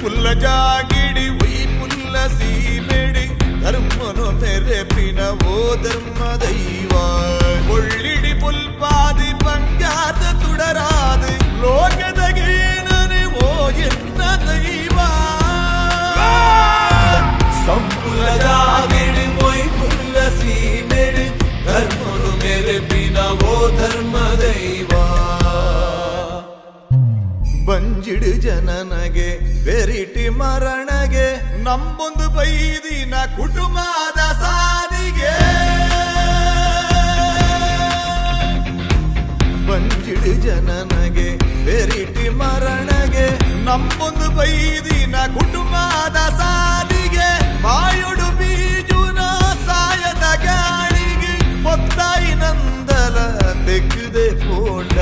పుల్ల జాగిడి ఉయి పుల్ల సీమెడి ధర్మను తెరపిన ఓ ధర్మ దైవా ఒళ్ళిడి పుల్పాది పంజాత తుడరాది లోకదగీనని ఓ ఎన్న దైవా సంపుల జాగిడి ఉయి పుల్ల సీమెడి ధర్మను తెరపిన ఓ ధర్మ ಬಂಜಿಡು ಜನನಗೆ, ಬೆರಿಟಿ ಮರಣಗೆ ನಮ್ಮೊಂದು ಬೈದಿನ ಕುಟುಂಬದ ಸಾರಿಗೆ ಬಂಜಿಡು ಜನನಗೆ, ಬೆರಿಟಿ ಮರಣಗೆ ನಮ್ಮೊಂದು ಬೈದಿನ ಕುಟುಂಬದ ಸಾರಿಗೆ ಬಾಯುಡು ಬೀಜುನ ಸಾಯದ ಗಾಳಿಗೆ ಮೊತ್ತಾಯಿ ನಂದಲ ತೆಗೆದೆ ಫೋಟ